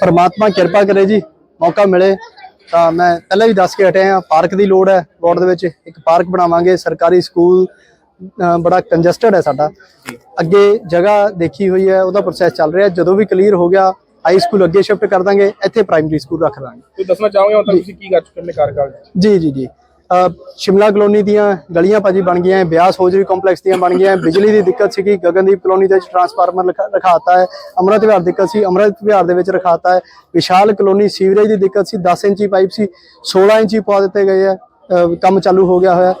ਪਰਮਾਤਮਾ ਕਿਰਪਾ ਕਰੇ ਜੀ ਮੌਕਾ ਮਿਲੇ ਤਾਂ ਮੈਂ ਪਹਿਲਾਂ ਵੀ ਦੱਸ ਕੇ ਹਟਿਆ ਹਾਂ ਪਾਰਕ ਦੀ ਲੋੜ ਹੈ ਵਾਰਡ ਦੇ ਵਿੱਚ ਇੱਕ ਪਾਰਕ ਬਣਾਵਾਂਗੇ ਸਰਕਾਰੀ ਸਕੂਲ ਬੜਾ ਕੰਜਸਟਡ ਹੈ ਸਾਡਾ। ਅੱਗੇ ਜਗ੍ਹਾ ਦੇਖੀ ਹੋਈ ਹੈ ਉਹਦਾ ਪ੍ਰੋਸੈਸ ਚੱਲ ਰਿਹਾ ਜਦੋਂ ਵੀ ਕਲੀਅਰ ਹੋ ਗਿਆ ਹਾਈ ਸਕੂਲ ਅੱਗੇ ਸ਼ਿਫਟ ਕਰ ਦਾਂਗੇ ਇੱਥੇ ਪ੍ਰਾਇਮਰੀ ਸਕੂਲ ਰੱਖ ਦਾਂਗੇ। ਤੁਸੀਂ ਦੱਸਣਾ ਚਾਹੋਗੇ ਹੁਣ ਤੱਕ ਤੁਸੀਂ ਕੀ ਕਰ ਚੁੱਕੇ ਨੇ ਕਾਰਕਾਲ ਜੀ ਜੀ ਜੀ। ਸ਼ਿਮਲਾ ਕਲੋਨੀ ਦੀਆਂ ਗਲੀਆਂ ਭਾਜੀ ਬਣ ਗਈਆਂ ਬਿਆਸ ਹੋਜਰੀ ਕੰਪਲੈਕਸ ਦੀਆਂ ਬਣ ਗਈਆਂ ਬਿਜਲੀ ਦੀ ਦਿੱਕਤ ਸੀਗੀ, ਗਗਨਦੀਪ ਕਲੋਨੀ ਦੇ ਵਿੱਚ ਟਰਾਂਸਫਾਰਮਰ ਲਖਾ- ਰਖਾਤਾ ਹੈ ਅੰਮ੍ਰਿਤ ਵਿਹਾਰ ਦਿੱਕਤ ਸੀ, ਅੰਮ੍ਰਿਤ ਵਿਹਾਰ ਦੇ ਵਿੱਚ ਰਖਾਤਾ ਹੈ ਵਿਸ਼ਾਲ ਕਲੋਨੀ ਸੀਵਰੇਜ ਦੀ ਦਿੱਕਤ ਸੀ 10 ਇੰਚੀ ਪਾਈਪ ਸੀ 16 ਇੰਚੀ ਪਾ ਦਿੱਤੇ ਗਏ ਹੈ ਕੰਮ ਚਾਲੂ ਹੋ ਗਿਆ ਹੋਇਆ।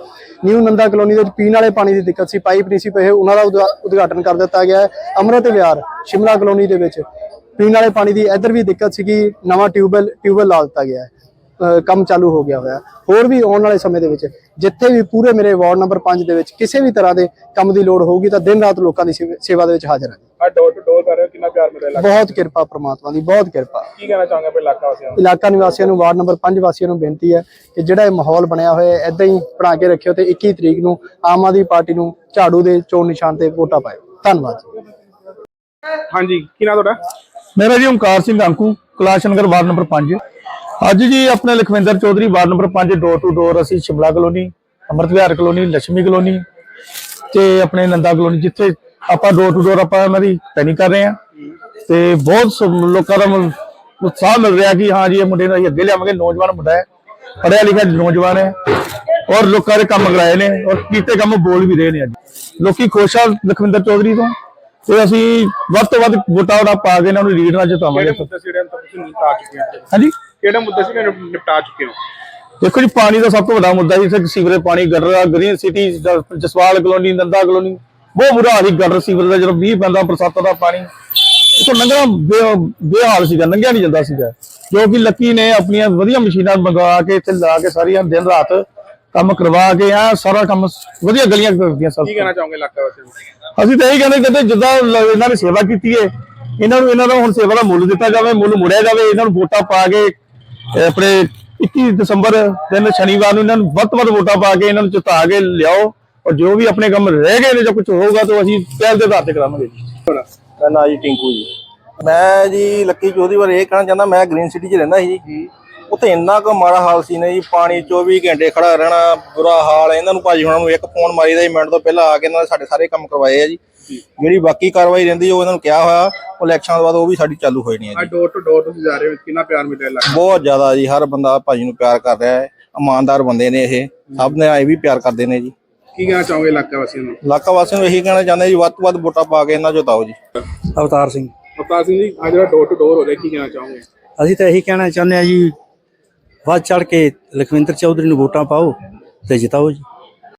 ਨਿਊ ਨੰਦਾ ਕਲੋਨੀ ਦੇ ਵਿੱਚ ਪੀਣ ਵਾਲੇ ਪਾਣੀ ਦੀ ਦਿੱਕਤ ਸੀ, ਪਾਈਪ ਨਹੀਂ ਸੀ ਪਏ, ਉਹਨਾਂ ਦਾ ਉਦਘਾ- ਉਦਘਾਟਨ ਕਰ ਦਿੱਤਾ ਗਿਆ ਹੈ ਅੰਮ੍ਰਿਤ ਵਿਹਾਰ, ਸ਼ਿਮਲਾ ਕਲੋਨੀ ਦੇ ਵਿੱਚ ਪੀਣ ਵਾਲੇ ਪਾਣੀ ਦੀ ਇੱਧਰ ਵੀ ਦਿੱਕਤ ਸੀਗੀ, ਨਵਾਂ ਟਿਊਬਵੈਲ ਟਿਊਬਵੈਲ ਲਾ ਦਿੱਤਾ ਗਿਆ ਹੈ ਕੰਮ ਚਾਲੂ ਹੋ ਗਿਆ ਹੋਇਆ। ਹੋਰ ਵੀ ਆਉਣ ਵਾਲੇ ਸਮੇਂ ਦੇ ਵਿੱਚ ਜਿੱਥੇ ਵੀ ਪੂਰੇ ਮੇਰੇ ਵਾਰਡ ਨੰਬਰ 5 ਦੇ ਵਿੱਚ ਕਿਸੇ ਵੀ ਤਰ੍ਹਾਂ ਦੇ ਕੰਮ ਦੀ ਲੋੜ ਹੋਊਗੀ ਤਾਂ ਦਿਨ ਰਾਤ ਲੋਕਾਂ ਦੀ ਸੇਵ- ਦੇ ਵਿੱਚ ਹਾਜ਼ਰ ਹਾਂ ਆ ਡੋਰ ਟੂ ਡੋਰ ਕਰ ਰਹੇ ਹੋ ਕਿੰਨਾ ਪਿਆਰ ਮਿਲ ਰਿਹਾ ਬਹੁਤ ਕਿਰਪਾ ਪ੍ਰਮਾਤਮਾ ਦੀ ਬਹੁਤ ਕਿਰਪਾ। ਕੀ ਕਹਿਣਾ ਚਾਹੋਗੇ ਆਪਣੇ ਇਲਾਕਾ ਵਾਸੀਆਂ ਨੂੰ? ਇਲਾਕਾ ਨਿਵਾਸੀਆਂ ਨੂੰ ਵਾਰਡ ਨੰਬਰ 5 ਵਾਸੀਆਂ ਨੂੰ ਬੇਨਤੀ ਹੈ ਕਿ ਜਿਹੜਾ ਇਹ ਮਾਹੌਲ ਬਣਿਆ ਹੋਇਆ ਹੈ ਇਦਾਂ ਹੀ ਬਣਾ ਕੇ ਰੱਖਿਓ ਤੇ 21 ਤਰੀਕ ਨੂੰ ਆਮ ਆਦਮੀ ਪਾਰਟੀ ਨੂੰ ਝਾੜੂ ਦੇ ਚੋਣ ਨਿਸ਼ਾਨ ਤੇ ਵੋਟਾਂ ਪਾਇਓ। ਧੰਨਵਾਦ। ਹਾਂਜੀ ਕੀ ਨਾਮ ਤੁਹਾਡਾ? ਮੇਰਾ ਜੀ ਓਮਕਾਰ ਸਿੰਘ ਅੰਕੂ ਕੈਲਾਸ਼ ਨਗਰ ਵਾਰਡ ਨੰਬਰ 5 ਅੱਜ ਜੀ ਆਪਣੇ Lakhwinder Chaudhary ward number 5 door to door ਅਸੀਂ ਸ਼ਿਮਲਾ ਕਲੋਨੀ, ਅੰਮ੍ਰਿਤ ਵਿਹਾਰ ਕਲੋਨੀ ਲక్ష్ਮੀ ਕਲੋਨੀ ਤੇ ਆਪਣੇ ਨੰਦਾ ਕਲੋਨੀ, ਜਿੱਥੇ ਆਪਾਂ ਡੋਰ ਟੂ ਡੋਰ ਆਪਾਂ ਉਹਨਾਂ ਦੀ ਪੈਨਿੰਗ ਕਰ ਰਹੇ ਹਾਂ। ਤੇ ਬਹੁਤ ਲੋਕਾਂ ਦਾ ਉਤਸ਼ਾਹ ਮਿਲ ਰਿਹਾ ਕਿ ਹਾਂ ਜੀ, ਇਹ ਮੁੰਡੇ ਨੂੰ ਅਸੀਂ ਅੱਗੇ ਲਿਆਵਾਂਗੇ, ਨੌਜਵਾਨ ਮੁੰਡਾ ਹੈ, ਪੜ੍ਹਿਆ ਲਿਖਿਆ ਨੌਜਵਾਨ ਹੈ ਔਰ ਲੋਕਾਂ ਦੇ ਕੰਮ ਕਰਾਏ ਨੇ ਔਰ ਕੀਤੇ ਕੰਮ ਬੋਲ ਵੀ ਰਹੇ ਨੇ ਅੱਜ। ਲੋਕੀ ਖੁਸ਼ ਆ ਲਖਵਿੰਦਰ ਚੌਧਰੀ ਤੋਂ। ਤੇ ਅਸੀਂ ਵੱਧ ਤੋਂ ਵੱਧ ਵੋਟਾਂ ਵੋਟਾਂ ਪਾ ਕੇ ਇਹਨਾਂ ਨੂੰ ਲੀਡ ਨਾਲ ਜਿਤਾਵਾਂਗੇ ਕਿਹੜੇ ਮੁੱਦੇ ਸੀ ਜਿਹੜੇ ਤੁਸੀਂ ਨਿਪਟਾ ਚੁੱਕੇ ਹੋ? ਹਾਂਜੀ? ਕਿਹੜੇ ਮੁੱਦੇ ਸੀ ਜਿਹੜੇ ਨਿਪਟਾ ਚੁੱਕੇ ਹੋ? ਦੇਖੋ ਜੀ ਪਾਣੀ ਦਾ ਸਭ ਤੋਂ ਵੱਡਾ ਮੁੱਦਾ ਜੀ ਇੱਥੇ ਸੀਵਰੇਜ ਪਾਣੀ gutter green city Jaswal colony Nanda colony ਬਹੁਤ ਬੁਰਾ ਹਾਲ ਸੀ ਗਟਰ ਸੀਵਰ ਦਾ ਜਦੋਂ ਮੀਂਹ ਪੈਂਦਾ ਬਰਸਾਤਾਂ ਦਾ ਪਾਣੀ। ਇਥੋਂ ਲੰਘਣਾ ਬੇਹਾਲ ਸੀਗਾ ਲੰਘਿਆ ਨਹੀਂ ਜਾਂਦਾ ਸੀਗਾ। ਜੋ ਕਿ ਲੱਕੀ ਨੇ ਆਪਣੀਆਂ ਵਧੀਆ ਮਸ਼ੀਨਾਂ ਮੰਗਵਾ ਕੇ ਇੱਥੇ ਲਾ ਕੇ ਸਾਰੀਆਂ ਦਿਨ ਰਾਤ ਕੰਮ ਕਰਵਾ ਕੇ ਆ ਸਾਰਾ ਕੰਮ ਵਧੀਆ ਗਲੀਆਂ ਕਰਦੀਆਂ ਸਭ। ਕੀ ਕਹਿਣਾ ਚਾਹੋਗੇ ਇਲਾਕਾ ਵਾਸੀਆਂ ਅਸੀਂ ਤਾਂ ਇਹੀ ਕਹਿੰਦੇ ਕਹਿੰਦੇ ਜਿੱਦਾਂ ਇਹਨਾਂ ਨੇ ਸੇਵਾ ਕੀਤੀ ਹੈ ਇਹਨਾਂ ਨੂੰ ਇਹਨਾਂ ਦਾ ਹੁਣ ਸੇਵਾ ਦਾ ਮੁੱਲ ਦਿੱਤਾ ਜਾਵੇ ਮੁੱਲ ਮੁੜਿਆ ਜਾਵੇ ਇਹਨਾਂ ਨੂੰ ਵੋਟਾਂ ਪਾ ਕੇ ਆਪਣੇ 21 ਦਸੰਬਰ ਦਿਨ ਸ਼ਨੀਵਾਰ ਨੂੰ ਇਹਨਾਂ ਨੂੰ ਵੱਧ ਤੋਂ ਵੱਧ ਵੋਟਾਂ ਪਾ ਕੇ ਇਹਨਾਂ ਨੂੰ ਜਿਤਾ ਕੇ ਲਿਆਓ ਔਰ ਜੋ ਵੀ ਆਪਣੇ ਕੰਮ ਰਹਿ ਗਏ ਨੇ ਜਾਂ ਕੁਝ ਹੋਊਗਾ ਤਾਂ ਅਸੀਂ ਪਹਿਲ ਦੇ ਆਧਾਰ ਤੇ ਕਰਾਵਾਂਗੇ ਜੀ। ਨਾਂ ਜੀ ਟਿੰਕੂ ਜੀ। ਮੈਂ ਜੀ ਲੱਕੀ ਚੌਧਰੀ ਬਾਰੇ ਇਹ ਕਹਿਣਾ ਚਾਹੁੰਦਾ ਮੈਂ ਗ੍ਰੀਨ ਸਿਟੀ 'ਚ ਰਹਿੰਦਾ ਸੀ ਜੀ। ਉੱਥੇ ਇੰਨਾ ਕੁ ਮਾੜਾ ਹਾਲ ਸੀ ਨੇ ਜੀ ਪਾਣੀ 24 ਘੰਟੇ ਖੜਾ ਰਹਿਣਾ ਬੁਰਾ ਹਾਲ ਇਹਨਾਂ ਨੂੰ ਭਾਜੀ ਹੁਣਾਂ ਨੂੰ ਇੱਕ ਫੋਨ ਮਾਰੀਦਾ ਜੀ ਮਿੰਟ ਤੋਂ ਪਹਿਲਾਂ ਆ ਕੇ ਇਹਨਾਂ ਨੇ ਸਾਡੇ ਸਾਰੇ ਕੰਮ ਕਰਵਾਏ ਆ ਜੀ। ਜਿਹੜੀ ਬਾਕੀ ਕਾਰਵਾਈ ਰਹਿੰਦੀ ਉਹ ਇਹਨਾਂ ਨੂੰ ਕਿਹਾ ਹੋਇਆ ਉਹ ਇਲੈਕਸ਼ਨ ਤੋਂ ਬਾਅਦ ਉਹ ਵੀ ਸਾਡੀ ਚਾਲੂ ਹੋਈ ਨਹੀਂ ਹੈ ਆ ਜੀ। ਡੋਰ ਟੂ ਡੋਰ ਤੁਸੀਂ ਜਾ ਰਹੇ ਹੋ ਕਿੰਨਾ ਪਿਆਰ ਮਿਲ ਰਿਹਾ ਇਲਾਕਾ ਬਹੁਤ ਜ਼ਿਆਦਾ ਜੀ ਹਰ ਬੰਦਾ ਭਾਜੀ ਨੂੰ ਪਿਆਰ ਕਰ ਰਿਹਾ ਹੈ ਇਮਾਨਦਾਰ ਬੰਦੇ ਨੇ ਇਹ। ਸਭ ਨੇ ਇਹ ਵੀ ਪਿਆਰ ਕਰਦੇ ਨੇ ਜੀ। ਕੀ ਕਹਿਣਾ ਚਾਹੋਗੇ ਇਲਾਕਾ ਵਾਸੀਆਂ ਨੂੰ? ਇਲਾਕਾ ਵਾਸੀਆਂ ਨੂੰ ਇਹੀ ਕਹਿਣਾ ਚਾਹੁੰਦੇ ਜੀ ਵੱਧ ਤੋਂ ਵੱਧ ਵੋਟਾਂ ਪਾ ਕੇ ਇਹਨਾਂ ਜਿਤਾਓ ਜੀ। ਅਵਤਾਰ ਸਿੰਘ। ਅਵਤਾਰ ਸਿੰਘ ਜੀ ਆ ਜਿਹੜਾ ਡੋਰ ਟੂ ਡੋਰ ਹੋ ਰਿਹਾ ਕੀ ਕਹਿਣਾ ਚਾਹੋਗੇ? ਅਸੀਂ ਤਾਂ ਇਹੀ ਕਹਿਣਾ ਚਾਹੁੰਦੇ ਆ ਜੀ ਵੱਧ ਚੜ ਕੇ ਲਖਵਿੰਦਰ ਚੌਧਰੀ ਨੂੰ ਵੋਟਾਂ ਪਾਓ ਤੇ ਜਿਤਾਓ ਜੀ।